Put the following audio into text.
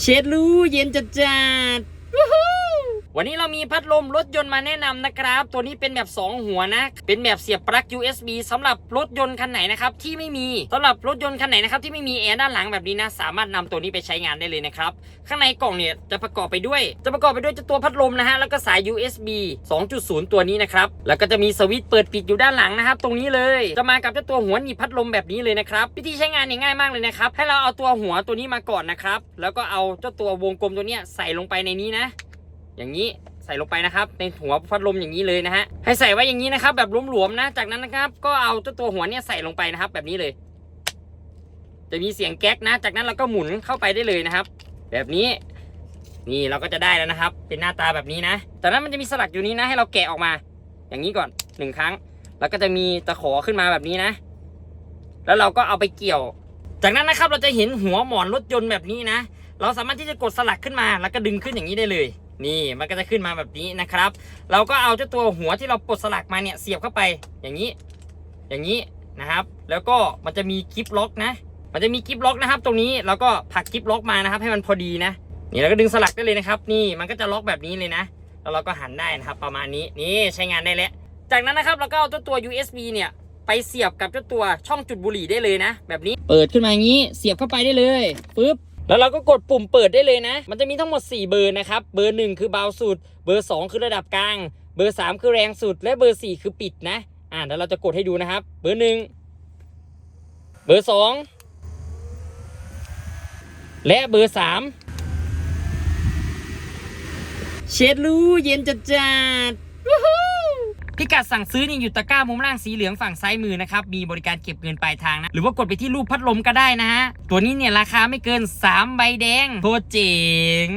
เช็ดรู้เย็นจัดจัด วันนี้เรามีพัดลมรถยนต์มาแนะนำนะครับ ตัวนี้เป็นแบบ 2 หัวนะ เป็นแบบเสียบปลั๊ก USB สำหรับรถยนต์คันไหนนะครับที่ไม่มีสำหรับรถยนต์คันไหนนะครับที่ไม่มีแอร์ด้านหลังแบบนี้นะสามารถนำตัวนี้ไปใช้งานได้เลยนะครับข้างในกล่องเนี่ยจะประกอบไปด้วย จะประกอบไปด้วยเจ้าตัวพัดลมนะฮะแล้วก็สาย USB 2.0 ตัวนี้นะครับแล้วก็จะมีสวิตช์เปิดปิดอยู่ด้านหลังนะครับตรงนี้เลยจะมากับเจ้าตัวหัวหนีบพัดลมแบบนี้เลยนะครับวิธีใช้งานเนี่ยง่ายมากเลยนะครับให้เราเอาตัวหัวตัวนี้มาก่อนนะครับแล้วก็เอาเจ้าตัววงกลมตัวเนี้ยใส่ลงไปในนี้นะ อย่างนี้ใส่ลงไปนะครับ ในหัวพัดลมอย่างนี้เลยนะฮะให้ใส่ไว้อย่างนี้นะครับ แบบหลวมๆนะ จากนั้นนะครับ ก็เอาตัวหัวเนี่ยใส่ลงไปนะครับ แบบนี้เลย จะมีเสียงแก๊กนะ จากนั้นเราก็หมุนเข้าไปได้เลยนะครับ แบบนี้ นี่เราก็จะได้แล้วนะครับ เป็นหน้าตาแบบนี้นะจากนั้นมันจะมีสลักอยู่นี้นะ ให้เราแกะออกมา อย่างนี้ก่อนหนึ่งครั้ง แล้วก็จะมีตะขอขึ้นมาแบบนี้นะ แล้วเราก็เอาไปเกี่ยว จากนั้นนะครับเราจะเห็นหัวหมอนรถยนต์แบบนี้นะเราสามารถที่จะกดสลักขึ้นมาแล้วก็ดึงขึ้นอย่างนี้ได้เลย นี่มันก็จะขึ้นมาแบบนี้นะครับ เราก็เอาเจ้าตัวหัวที่เราปลดสลักมาเนี่ยเสียบเข้าไปอย่างนี้ อย่างนี้นะครับ แล้วก็มันจะมีกิฟล็อกนะ มันจะมีกิฟล็อกนะครับ ตรงนี้เราก็ผักกิฟล็อกมานะครับ ให้มันพอดีนะนี่เราก็ดึงสลักได้เลยนะครับ นี่มันก็จะล็อกแบบนี้เลยนะ แล้วเราก็หันได้นะครับ ประมาณนี้นี่ใช้งานได้แล้ว จากนั้นนะครับเราก็เอาเจ้าตัว USB เนี่ยไปเสียบกับเจ้าตัวช่องจุดบุหรี่ได้เลยนะ แบบนี้เปิดขึ้นมาอย่างนี้เสียบเข้าไปได้เลยปึ๊บ แล้วเราก็กดปุ่มเปิดได้เลยนะ มันจะมีทั้งหมด 4 เบอร์นะครับ เบอร์ 1 คือเบาสุด เบอร์ 2 คือระดับกลาง เบอร์ 3 คือแรงสุด และเบอร์ 4 คือปิดนะ อ่าเดี๋ยวเราจะกดให้ดูนะครับ เบอร์ 1 เบอร์ 2 และเบอร์ 3 เช็ดรู้เย็นจัดจัดวู้ พิกัดสั่งซื้อนี่อยู่ตะกร้ามุมล่างสีเหลืองฝั่งซ้ายมือนะครับ มีบริการเก็บเงินปลายทางนะ หรือว่ากดไปที่รูปพัดลมก็ได้นะฮะ ตัวนี้เนี่ยราคาไม่เกิน 3 ใบแดง โคตรเจ๋ง